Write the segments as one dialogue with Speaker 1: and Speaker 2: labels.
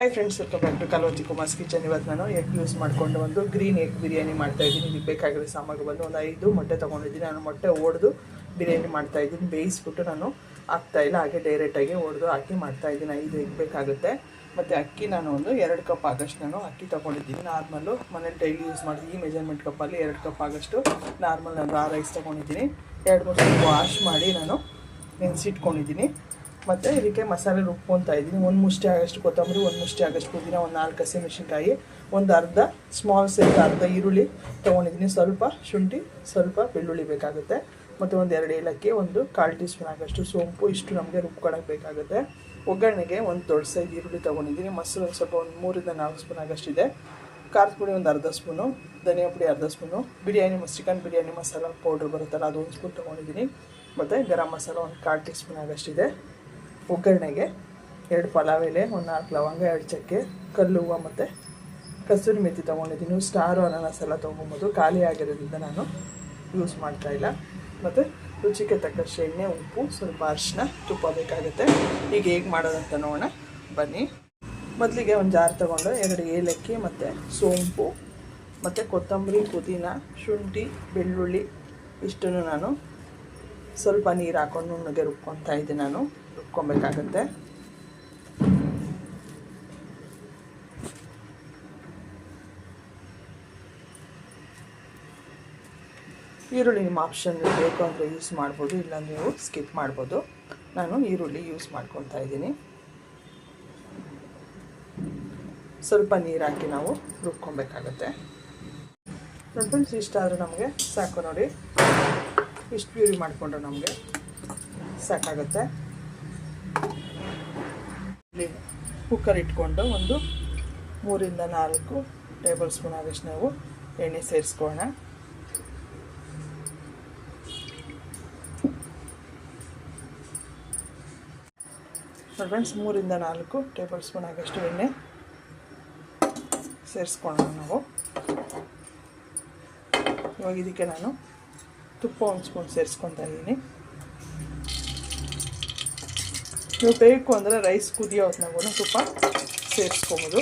Speaker 1: Hi friends welcome back to Kalavathi Kumar's kitchen ಇವತ್ತು ನಾನು egg use ಮಾಡಿಕೊಂಡು ಒಂದು ಗ್ರೀನ್ ಎಗ್ ಬಿರಿಯಾನಿ ಮಾಡ್ತಾ ಇದ್ದೀನಿ. ಇದಕ್ಕೆ ಬೇಕಾಗಿರೋ ಸಾಮಗ್ರಿ ಬಂದು ಒಂದು ಐದು ಮೊಟ್ಟೆ ತೊಗೊಂಡಿದ್ದೀನಿ. ನಾನು ಮೊಟ್ಟೆ ಒಡೆದು ಬಿರಿಯಾನಿ ಮಾಡ್ತಾ ಇದ್ದೀನಿ. ಬೇಯಿಸ್ಬಿಟ್ಟು ನಾನು ಹಾಕ್ತಾ ಇಲ್ಲ. ಹಾಗೆ ಡೈರೆಕ್ಟಾಗಿ ಒಡೆದು ಹಾಕಿ ಮಾಡ್ತಾ ಇದ್ದೀನಿ. ಐದು ಎಗ್ ಬೇಕಾಗುತ್ತೆ. ಮತ್ತು ಅಕ್ಕಿ ನಾನು ಒಂದು ಎರಡು ಕಪ್ ಆಗಷ್ಟು ನಾನು ಅಕ್ಕಿ ತೊಗೊಂಡಿದ್ದೀನಿ. ನಾರ್ಮಲ್ಲು ಮನೇಲಿ ಡೈಲಿ ಯೂಸ್ ಮಾಡಿದ್ವಿ ಈ ಮೆಜರ್ಮೆಂಟ್ ಕಪ್ಪಲ್ಲಿ ಎರಡು ಕಪ್ ಆಗಷ್ಟು ನಾರ್ಮಲ್ ನಾನು ರಾ ರೈಸ್ ತೊಗೊಂಡಿದ್ದೀನಿ. ಎರಡು ಮೂರು ಸ್ವಲ್ಪ ವಾಶ್ ಮಾಡಿ ನಾನು ನೆನೆಸಿಟ್ಕೊಂಡಿದ್ದೀನಿ. ಮತ್ತು ಇದಕ್ಕೆ ಮಸಾಲೆ ರುಬ್ಕೊತಾ ಇದ್ದೀನಿ. ಒಂದು ಮುಷ್ಟಿ ಆಗಷ್ಟು ಕೊತ್ತಂಬರಿ, ಒಂದು ಮುಷ್ಟಿ ಆಗಷ್ಟು ಪುದೀನ, ಒಂದು ನಾಲ್ಕು ಹಸಿಮೆಣಸಿನ್ಕಾಯಿ ಒಂದು ಅರ್ಧ ಸ್ಮಾಲ್ ಸೈಜ್ ಅರ್ಧ ಈರುಳ್ಳಿ ತೊಗೊಂಡಿದ್ದೀನಿ. ಸ್ವಲ್ಪ ಶುಂಠಿ, ಸ್ವಲ್ಪ ಬೆಳ್ಳುಳ್ಳಿ ಬೇಕಾಗುತ್ತೆ. ಮತ್ತು ಒಂದು ಎರಡು ಏಲಕ್ಕಿ, ಒಂದು ಕಾಲು ಟೀ ಸ್ಪೂನ್ ಆಗಷ್ಟು ಸೋಂಪು. ಇಷ್ಟು ನಮಗೆ ರುಬ್ಕೊಳಕ್ಕೆ ಬೇಕಾಗುತ್ತೆ. ಒಗ್ಗರಣೆಗೆ ಒಂದು ದೊಡ್ಡ ಸೈಜ್ ಈರುಳ್ಳಿ ತೊಗೊಂಡಿದ್ದೀನಿ. ಮೊಸರು ಸ್ವಲ್ಪ ಒಂದು ಮೂರಿಂದ ನಾಲ್ಕು ಸ್ಪೂನ್ ಆಗಷ್ಟಿದೆ ಖಾರದ ಪುಡಿ ಒಂದು ಅರ್ಧ ಸ್ಪೂನು, ಧನಿಯಾ ಪುಡಿ ಅರ್ಧ ಸ್ಪೂನು, ಬಿರಿಯಾನಿ ಮಸ್, ಚಿಕನ್ ಬಿರಿಯಾನಿ ಮಸಾಲ ಪೌಡ್ರ್ ಬರುತ್ತಲ್ಲ ಅದು ಒಂದು ಸ್ಪೂನ್ ತೊಗೊಂಡಿದ್ದೀನಿ. ಮತ್ತು ಗರಂ ಮಸಾಲ ಒಂದು ಕಾಲು ಟೀ ಸ್ಪೂನ್ ಆಗಷ್ಟಿದೆ ಒಗ್ಗರಣೆಗೆ ಎರಡು ಪಲಾವ್ ಎಲೆ, ಒಂದು ನಾಲ್ಕು ಲವಂಗ, ಎರಡು ಚಕ್ಕೆ, ಕಲ್ಲು ಹೂವು ಮತ್ತು ಕಸೂರಿ ಮೆಥಿ ತೊಗೊಂಡಿದ್ದೀನಿ. ಸ್ಟಾರು ಅನಾನಸ್ ಎಲ್ಲ ತೊಗೊಬೋದು ಖಾಲಿ ಆಗಿರೋದ್ರಿಂದ ನಾನು ಯೂಸ್ ಮಾಡ್ತಾ ಇಲ್ಲ. ಮತ್ತು ರುಚಿಗೆ ತಕ್ಕಷ್ಟು ಎಣ್ಣೆ, ಉಪ್ಪು, ಸ್ವಲ್ಪ ಅರಿಶಿನ ತುಪ್ಪ ಬೇಕಾಗುತ್ತೆ. ಈಗ ಹೇಗೆ ಮಾಡೋದಂತ ನೋಡೋಣ. ಬನ್ನಿ. ಮೊದಲಿಗೆ ಒಂದು ಜಾರ್ ತೊಗೊಂಡು ಎರಡು ಏಲಕ್ಕಿ ಮತ್ತು ಸೋಂಪು ಮತ್ತು ಕೊತ್ತಂಬರಿ, ಪುದೀನ, ಶುಂಠಿ, ಬೆಳ್ಳುಳ್ಳಿ, ಇಷ್ಟನ್ನು ನಾನು ಸ್ವಲ್ಪ ನೀರು ಹಾಕೊಂಡು ನುಣ್ಣಗೆ ರುಬ್ಕೊತಾ ಇದ್ದೀನಿ ನಾನು. ರುಬ್ಕೊಬೇಕಾಗತ್ತೆ ಈರುಳ್ಳಿ ನಿಮ್ಮ ಆಪ್ಷನ್ ಬೇಕು ಅಂದರೆ ಯೂಸ್ ಮಾಡ್ಬೋದು ಇಲ್ಲ ನೀವು ಸ್ಕಿಪ್ ಮಾಡ್ಬೋದು. ನಾನು ಈರುಳ್ಳಿ ಯೂಸ್ ಮಾಡ್ಕೊತಾ ಇದ್ದೀನಿ. ಸ್ವಲ್ಪ ನೀರು ಹಾಕಿ ನಾವು ರುಬ್ಕೊಬೇಕಾಗತ್ತೆ ದೊಡ್ಡ ಫ್ರೆಂಡ್ಸ್ ಇಷ್ಟಾದರೂ ನಮಗೆ ಸಾಕು ನೋಡಿ. ಇಷ್ಟು ಪ್ಯೂರಿ ಮಾಡಿಕೊಂಡ್ರೆ ನಮಗೆ ಸಾಕಾಗುತ್ತೆ. ಕುಕ್ಕರ್ ಇಟ್ಕೊಂಡು ಒಂದು ಮೂರಿಂದ ನಾಲ್ಕು ಟೇಬಲ್ ಸ್ಪೂನ್ ಆದಷ್ಟು ನಾವು ಎಣ್ಣೆ ಸೇರಿಸ್ಕೋಣ ಫ್ರೆಂಡ್ಸ್ ಮೂರಿಂದ ನಾಲ್ಕು ಟೇಬಲ್ ಸ್ಪೂನ್ ಆಗಷ್ಟು ಎಣ್ಣೆ ಸೇರಿಸ್ಕೊಳ್ಳೋಣ ನಾವು. ಇವಾಗ ಇದಕ್ಕೆ ನಾನು ತುಪ್ಪ ಒಂದು ಸ್ಪೂನ್ ಸೇರಿಸ್ಕೊತಾ ಇದ್ದೀನಿ. ನೀವು ಬೇಕು ಅಂದರೆ ರೈಸ್ ಕುದಿಯೋ ಹೊತ್ನಾಗೂ ತುಪ್ಪ ಸೇರಿಸ್ಕೊಬೋದು.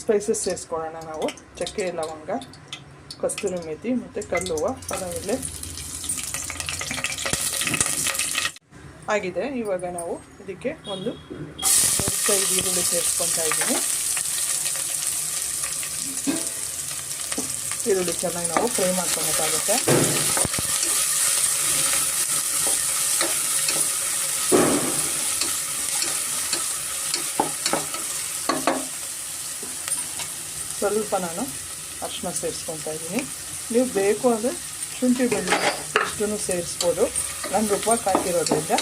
Speaker 1: ಸ್ಪೈಸಸ್ ಸೇರಿಸ್ಕೊಳ್ಳೋಣ ನಾವು. ಚಕ್ಕೆ, ಲವಂಗ, ಕಸ್ತೂರಿ ಮೆಥಿ ಮತ್ತು ಕಲ್ಲುವ, ಪಲಾವೆಲೆ. ಆಗಿದೆ. ಇವಾಗ ನಾವು ಇದಕ್ಕೆ ಒಂದು ಸೈಡ್ ಈರುಳ್ಳಿ ಸೇರಿಸ್ಕೊತಾ ಇದ್ದೀನಿ. ಈರುಳ್ಳಿ ಚೆನ್ನಾಗಿ ನಾವು ಫ್ರೈ ಮಾಡ್ಕೊಬೇಕಾಗುತ್ತೆ. ಸ್ವಲ್ಪ ನಾನು ಅರಿಶಿನ ಸೇರಿಸ್ಕೊತಾ ಇದ್ದೀನಿ. ನೀವು ಬೇಕು ಅಂದರೆ ಶುಂಠಿ ಬೆಳ್ಳುಳ್ಳಿ ಪೇಸ್ಟನ್ನು ಸೇರಿಸ್ಬೋದು. ನಾನು ರುಬ್ಬಕ್ಕೆ ಹಾಕಿರೋದ್ರಿಂದ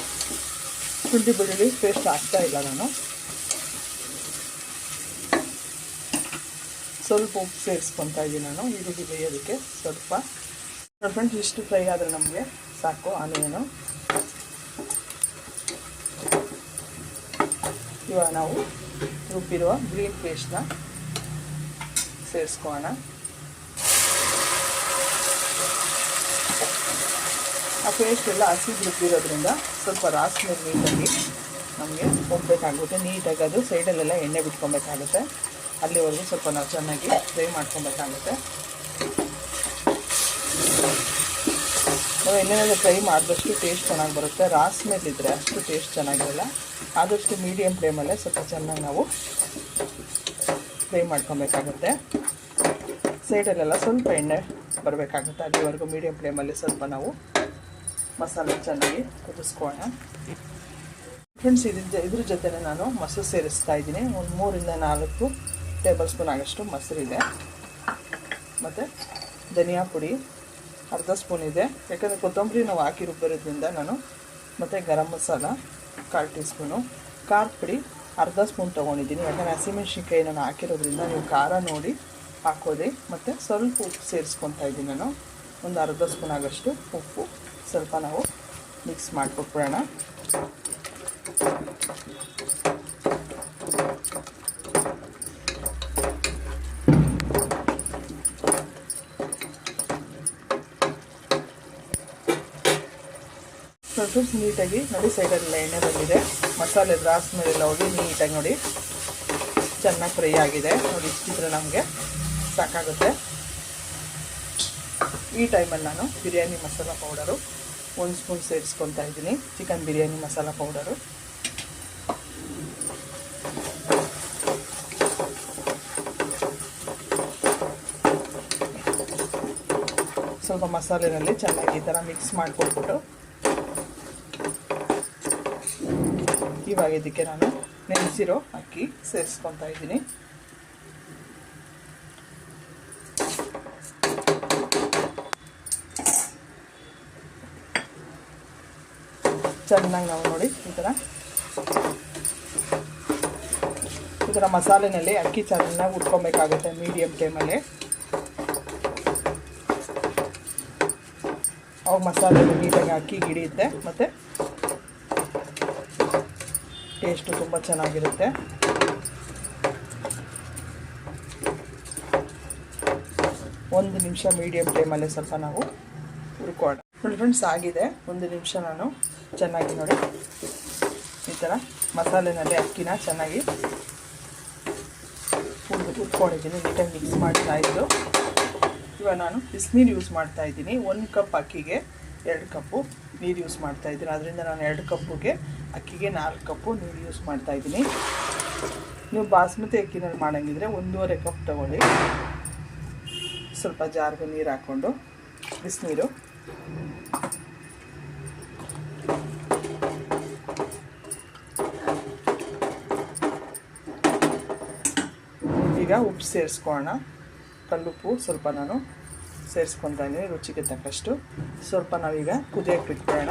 Speaker 1: ಶುಂಠಿ ಬೆಳ್ಳುಳ್ಳಿ ಪೇಸ್ಟ್ ಹಾಕ್ತಾ ಇಲ್ಲ ನಾನು. ಸ್ವಲ್ಪ ಉಪ್ಪು ಸೇರಿಸ್ಕೊತಾ ಇದ್ದೀನಿ ನಾನು, ಈರುಳ್ಳಿ ಬೇಯೋದಕ್ಕೆ ಸ್ವಲ್ಪ. ಫ್ರೆಂಡ್ಸ್ ಇಷ್ಟು ಫ್ರೈ ಆದರೆ ನಮಗೆ ಸಾಕು ಆನಿಯನು ಇವಾಗ ನಾವು ರುಬ್ಬಿರುವ ಗ್ರೀನ್ ಪೇಸ್ಟ್ನ ಸೇರಿಸ್ಕೋಣ ಆ ಪೇಸ್ಟ್ ಎಲ್ಲ ಹಸಿದು ರುಬ್ಬಿರೋದ್ರಿಂದ ಸ್ವಲ್ಪ ರಾಸ್ ಮೇಲೆ ನೀಟಾಗಿ ನಮಗೆ ಹೋಗ್ಬೇಕಾಗುತ್ತೆ ನೀಟಾಗಿ ಅದು ಸೈಡಲ್ಲೆಲ್ಲ ಎಣ್ಣೆ ಬಿಟ್ಕೊಬೇಕಾಗುತ್ತೆ. ಅಲ್ಲಿವರೆಗೂ ಸ್ವಲ್ಪ ನಾವು ಚೆನ್ನಾಗಿ ಫ್ರೈ ಮಾಡ್ಕೊಬೇಕಾಗುತ್ತೆ ನಾವು ಎಣ್ಣೆನಲ್ಲಿ ಫ್ರೈ ಮಾಡಿದಷ್ಟು ಟೇಸ್ಟ್ ಚೆನ್ನಾಗಿ ಬರುತ್ತೆ. ರಾಸ್ ಮೇಲಿದ್ದರೆ ಅಷ್ಟು ಟೇಸ್ಟ್ ಚೆನ್ನಾಗಿರಲ್ಲ. ಆದಷ್ಟು ಮೀಡಿಯಮ್ ಫ್ಲೇಮಲ್ಲೇ ಸ್ವಲ್ಪ ಚೆನ್ನಾಗಿ ನಾವು ಫ್ರೈ ಮಾಡ್ಕೊಬೇಕಾಗುತ್ತೆ. ಸೈಡಲ್ಲೆಲ್ಲ ಸ್ವಲ್ಪ ಎಣ್ಣೆ ಬರಬೇಕಾಗುತ್ತೆ. ಅಲ್ಲಿವರೆಗೂ ಮೀಡಿಯಮ್ ಫ್ಲೇಮಲ್ಲಿ ಸ್ವಲ್ಪ ನಾವು ಮಸಾಲೆ ಚೆನ್ನಾಗಿ ಕುದಿಸ್ಕೋಣ ಫ್ರೆಂಡ್ಸ್ ಇದ್ರ ಜೊತೆ ನಾನು ಮೊಸರು ಸೇರಿಸ್ತಾ ಇದ್ದೀನಿ. ಒಂದು ಮೂರಿಂದ ನಾಲ್ಕು ಟೇಬಲ್ ಸ್ಪೂನ್ ಆಗಷ್ಟು ಮೊಸರಿದೆ ಮತ್ತು ಧನಿಯಾ ಪುಡಿ, ಅರ್ಧ ಸ್ಪೂನ್ ಇದೆ. ಯಾಕಂದರೆ ಕೊತ್ತಂಬರಿ ನಾವು ಹಾಕಿ ನಾನು ಮತ್ತು ಗರಂ ಮಸಾಲ ಕಾಲು ಟೀ ಸ್ಪೂನು. ಖಾರದ ಪುಡಿ ಅರ್ಧ ಸ್ಪೂನ್ ತೊಗೊಂಡಿದ್ದೀನಿ. ಯಾಕಂದರೆ ಹಸಿಮೆಣ್ಸಿನ್ಕಾಯಿ ನಾನು ಹಾಕಿರೋದ್ರಿಂದ ನೀವು ಖಾರ ನೋಡಿ ಹಾಕೋದೆ. ಮತ್ತು ಸ್ವಲ್ಪ ಉಪ್ಪು ಸೇರಿಸ್ಕೊತಾ ಇದ್ದೀನಿ ನಾನು. ಒಂದು ಅರ್ಧ ಸ್ಪೂನ್ ಆಗಷ್ಟು ಉಪ್ಪು ಸ್ವಲ್ಪ ನಾವು ಮಿಕ್ಸ್ ಮಾಡಿಕೊಟ್ಬಿಡೋಣ. ಸ್ವಲ್ಪ ನೀಟಾಗಿ ನೋಡಿ ಸೈಡಲ್ಲೆಲ್ಲ ಎಣ್ಣೆ ಬಂದಿದೆ. ಮಸಾಲೆ ದ್ರಾಸ್ ಮೇಲೆಲ್ಲ ಹೋಗಿ ನೀಟಾಗಿ ನೋಡಿ ಚೆನ್ನಾಗಿ ಫ್ರೈ ಆಗಿದೆ. ನೋಡಿ ಇಷ್ಟಿದ್ರೆ ನಮಗೆ ಸಾಕಾಗುತ್ತೆ. ಈ ಟೈಮಲ್ಲಿ ನಾನು ಬಿರಿಯಾನಿ ಮಸಾಲ ಪೌಡರು ಒಂದು ಸ್ಪೂನ್ ಸೇರಿಸ್ಕೊತಾ ಇದ್ದೀನಿ. Chicken biryani masala powder. ಸ್ವಲ್ಪ ಮಸಾಲೆನಲ್ಲಿ ಚೆನ್ನಾಗಿ ಈ ಥರ ಮಿಕ್ಸ್ ಮಾಡಿಕೊಟ್ಬಿಟ್ಟು ಇವಾಗ ಇದಕ್ಕೆ ನಾನು ನೆನೆಸಿರೋ ಅಕ್ಕಿ ಸೇರಿಸ್ಕೊತಾ ಇದ್ದೀನಿ. ಚೆನ್ನಾಗಿ ನಾವು ನೋಡಿ ಈ ಥರ. ಈ ಥರ ಮಸಾಲೆನಲ್ಲಿ ಅಕ್ಕಿ ಚೆನ್ನಾಗಿ ಉಟ್ಕೊಬೇಕಾಗುತ್ತೆ ಮೀಡಿಯಮ್ ಟೈಮಲ್ಲಿ ಅವಾಗ ಮಸಾಲೆ ನೀಟಾಗಿ ಅಕ್ಕಿ ಹಿಡಿಯುತ್ತೆ ಮತ್ತು ಟೇಸ್ಟು ತುಂಬ ಚೆನ್ನಾಗಿರುತ್ತೆ. ಒಂದು ನಿಮಿಷ ಮೀಡಿಯಮ್ ಫ್ಲೇಮಲ್ಲಿ ಸ್ವಲ್ಪ ನಾವು ಹುರ್ಕೋಣ ನೋಡಿ ಫ್ರೆಂಡ್ಸ್ ಆಗಿದೆ. ಒಂದು ನಿಮಿಷ ನಾನು ಚೆನ್ನಾಗಿ ನೋಡಿ ಈ ಥರ ಮಸಾಲೆನಲ್ಲಿ ಅಕ್ಕಿನ ಚೆನ್ನಾಗಿ ಹುರಿದು ಹುರ್ಕೊಂಡಿದ್ದೀನಿ ನೀಟಾಗಿ ಮಿಕ್ಸ್ ಮಾಡ್ತಾ ಇದ್ದು ಇವಾಗ ನಾನು ಬಿಸಿನೀರು ಯೂಸ್ ಮಾಡ್ತಾ ಇದ್ದೀನಿ. ಒಂದು ಕಪ್ ಅಕ್ಕಿಗೆ ಎರಡು ಕಪ್ಪು ನೀರು ಯೂಸ್ ಮಾಡ್ತಾ ಇದ್ದೀನಿ. ಅದರಿಂದ ನಾನು ಎರಡು ಕಪ್ಪುಗೆ ಅಕ್ಕಿಗೆ ನಾಲ್ಕು ಕಪ್ಪು ನೀರು ಯೂಸ್ ಮಾಡ್ತಾ ಇದ್ದೀನಿ. ನೀವು ಬಾಸ್ಮತಿ ಅಕ್ಕಿನಲ್ಲಿ ಮಾಡೋಂಗಿದ್ರೆ ಒಂದೂವರೆ ಕಪ್ ತಗೊಳ್ಳಿ. ಸ್ವಲ್ಪ ಜಾರ್ಗೆ ನೀರು ಹಾಕ್ಕೊಂಡು ಬಿಸಿನೀರು. ಈಗ ಉಪ್ಪು ಸೇರಿಸ್ಕೊಳ್ಳೋಣ. ಕಲ್ಲುಪ್ಪು ಸ್ವಲ್ಪ ನಾನು ಸೇರಿಸ್ಕೊತಾ ಇದ್ದೀನಿ, ರುಚಿಗೆ ತಕ್ಕಷ್ಟು. ಸ್ವಲ್ಪ ನಾವೀಗ ಕುದಿಯಕ್ಕೆ ಬಿಟ್ಕೊಳ್ಳೋಣ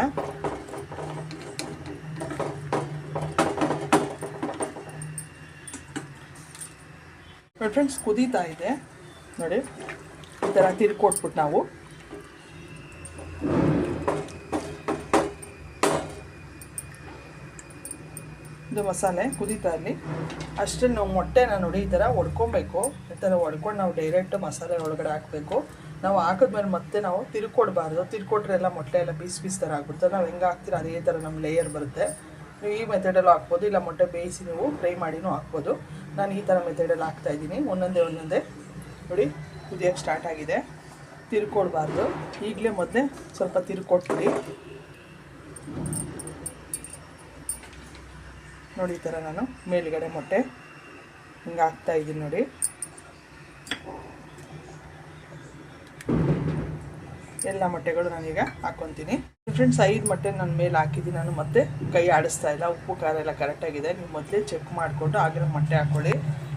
Speaker 1: ನೋಡಿ ಫ್ರೆಂಡ್ಸ್ ಕುದೀತಾ ಇದೆ. ನೋಡಿ, ಈ ಥರ ತಿರ್ಕೊಟ್ಬಿಟ್ಟು ನಾವು. ಇದು ಮಸಾಲೆ, ಕುದೀತಾ ಇರಲಿ. ಅಷ್ಟೇ ನಾವು ಮೊಟ್ಟೆನ ನೋಡಿ ಈ ಥರ ಒಡ್ಕೊಬೇಕು. ಈ ಥರ ಒಡ್ಕೊಂಡು ನಾವು ಡೈರೆಕ್ಟ್ ಮಸಾಲೆ ಒಳಗಡೆ ಹಾಕಬೇಕು. ನಾವು ಹಾಕಿದ್ಮೇಲೆ ಮತ್ತೆ ನಾವು ತಿರ್ಕೊಡ್ಬಾರ್ದು. ತಿರ್ಕೊಟ್ರೆ ಎಲ್ಲ ಮೊಟ್ಟೆ ಎಲ್ಲ ಪೀಸ್ ಪೀಸ್ ಥರ ಆಗ್ಬಿಡ್ತಾರೆ ನಾವು ಹೆಂಗೆ ಹಾಕ್ತೀರ ಅದೇ ಥರ ನಮ್ಮ ಲೇಯರ್ ಬರುತ್ತೆ. ನೀವು ಈ ಮೆಥಡಲ್ಲೂ ಹಾಕ್ಬೋದು, ಇಲ್ಲ ಮೊಟ್ಟೆ ಬೇಯಿಸಿ ನೀವು ಫ್ರೈ ಮಾಡಿನೂ ಹಾಕ್ಬೋದು. ನಾನು ಈ ಥರ ಮೆಥಡಲ್ಲಿ ಹಾಕ್ತಾಯಿದ್ದೀನಿ ಒಂದೊಂದೇ ಒಂದೊಂದೇ. ನೋಡಿ ಕುದಿಯೋಕ್ಕೆ ಸ್ಟಾರ್ಟ್ ಆಗಿದೆ. ತಿರ್ಕೊಡ್ಬಾರ್ದು. ಈಗಲೇ ಮೊದಲೇ ಸ್ವಲ್ಪ ತಿರ್ಕೊಟ್ಬಿಡಿ. ನೋಡಿ, ಈ ಥರ ನಾನು ಮೇಲುಗಡೆ ಮೊಟ್ಟೆ ಹಿಂಗೆ ಹಾಕ್ತಾ ಇದ್ದೀನಿ ನೋಡಿ. ಎಲ್ಲ ಮೊಟ್ಟೆಗಳು ನಾನೀಗ ಹಾಕ್ಕೊತೀನಿ ಫ್ರೆಂಡ್ಸ್ ಐದು ಮೊಟ್ಟೆ ನನ್ನ ಮೇಲೆ ಹಾಕಿದ್ದೀನಿ. ನಾನು ಮತ್ತೆ ಕೈ ಆಡಿಸ್ತಾ ಇಲ್ಲ. ಉಪ್ಪು, ಖಾರ ಎಲ್ಲ ಕರೆಕ್ಟಾಗಿದೆ ನೀವು ಮೊದಲೇ ಚೆಕ್ ಮಾಡಿಕೊಂಡು ಆಗಿರೋ ಮೊಟ್ಟೆ ಹಾಕ್ಕೊಳ್ಳಿ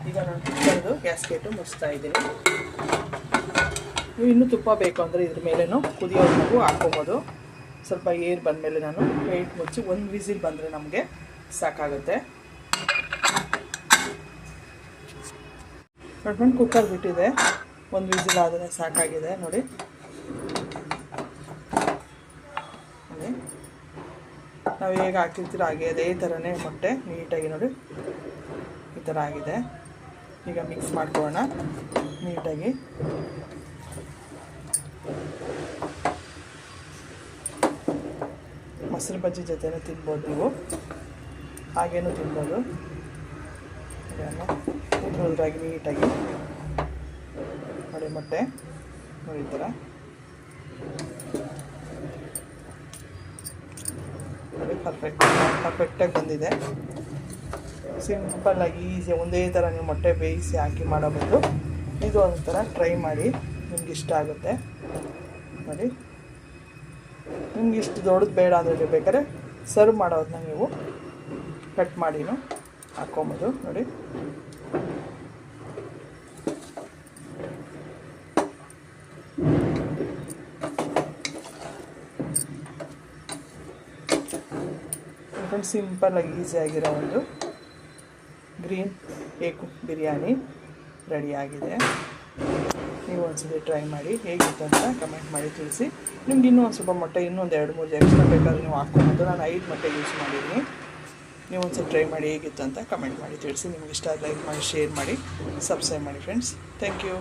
Speaker 1: ಈಗ ನಾನು ಕುಕ್ಕರ್ದು ಗ್ಯಾಸ್ಕೆಟು ಮುಚ್ತಾ ಇದ್ದೀನಿ. ನೀವು ಇನ್ನೂ ತುಪ್ಪ ಬೇಕು ಅಂದರೆ ಇದ್ರ ಮೇಲೇನು ಕುದಿಯೋದ್ರಿಗೂ ಹಾಕ್ಕೊಬೋದು. ಸ್ವಲ್ಪ ಏರ್ ಬಂದಮೇಲೆ ನಾನು ಪ್ಲೇಟ್ ಮುಚ್ಚಿ ಒಂದು ವಿಸಿಲ್ ಬಂದರೆ ನಮಗೆ ಸಾಕಾಗುತ್ತೆ. ನೋಡ್ಕೊಂಡು ಕುಕ್ಕರ್ ಬಿಟ್ಟಿದೆ, ಒಂದು ವಿಸಿಲ್ ಆದರೆ ಸಾಕಾಗಿದೆ. ನೋಡಿ ನೋಡಿ. ನಾವು ಹೇಗೆ ಹಾಕಿರ್ತೀರ ಹಾಗೆ ಅದೇ ಥರನೇ ಮೊಟ್ಟೆ ನೀಟಾಗಿ ನೋಡಿ ಈ ಥರ ಆಗಿದೆ. ಈಗ ಮಿಕ್ಸ್ ಮಾಡ್ಕೊಳ್ಳೋಣ. ನೀಟಾಗಿ. ಮೊಸರು ಬಜ್ಜಿ ಜೊತೆನೂ ತಿನ್ಬೋದು ನೀವು. ಹಾಗೇನೂ ತಿನ್ಬೋದು. ಉದ್ರುದ್ರಾಗಿ ನೀಟಾಗಿ. ನೋಡಿ ಮೊಟ್ಟೆ. ನೋಡಿ ಈ ಥರ. ಪರ್ಫೆಕ್ಟ್ ಪರ್ಫೆಕ್ಟಾಗಿ ಬಂದಿದೆ. ಸಿಂಪಲ್ಲಾಗಿ ಈಸಿ ಒಂದೇ ಥರ ನೀವು ಮೊಟ್ಟೆ ಬೇಯಿಸಿ ಹಾಕಿ ಮಾಡೋ ಬದಲು ಇದು ಒಂಥರ ಟ್ರೈ ಮಾಡಿ, ನಿಮ್ಗೆ ಇಷ್ಟ ಆಗುತ್ತೆ. ನೋಡಿ. ನಿಮ್ಗೆ ಇಷ್ಟು ದೊಡ್ಡದು ಬೇಡ ಅಂದರೆ ಬೇಕಾದ್ರೆ ಸರ್ವ್ ಮಾಡೋದನ್ನ ನೀವು ಕಟ್ ಮಾಡಿನೂ ಹಾಕ್ಕೊಬೋದು. ನೋಡಿ. ಫ್ರೆಂಡ್ಸ್ ಸಿಂಪಲ್ಲಾಗಿ ಈಸಿಯಾಗಿರೋ ಒಂದು ಗ್ರೀನ್ ಏಕ್ ಬಿರಿಯಾನಿ ರೆಡಿಯಾಗಿದೆ ನೀವು ಒಂದ್ಸತಿ ಟ್ರೈ ಮಾಡಿ ಹೇಗಿತ್ತು ಅಂತ ಕಮೆಂಟ್ ಮಾಡಿ ತಿಳಿಸಿ. ನಿಮ್ಗೆ ಇನ್ನೂ ಒಂದು ಸ್ವಲ್ಪ ಮೊಟ್ಟೆ ಇನ್ನೊಂದು ಎರಡು, ಮೂರು ಎಕ್ಸ್ಟ್ರಾ ಬೇಕಾದ್ರೆ ನೀವು ಹಾಕ್ಕೊಬೋದು. ನಾನು ಐದು ಮೊಟ್ಟೆ ಯೂಸ್ ಮಾಡಿದ್ದೀನಿ. ನೀವು ಒಂದ್ಸಲ ಟ್ರೈ ಮಾಡಿ ಹೇಗಿತ್ತು ಅಂತ ಕಮೆಂಟ್ ಮಾಡಿ ತಿಳಿಸಿ. ನಿಮ್ಗೆ ಇಷ್ಟ ಲೈಕ್ ಮಾಡಿ ಶೇರ್ ಮಾಡಿ ಸಬ್ಸ್ಕ್ರೈಬ್ ಮಾಡಿ ಫ್ರೆಂಡ್ಸ್ ಥ್ಯಾಂಕ್ ಯು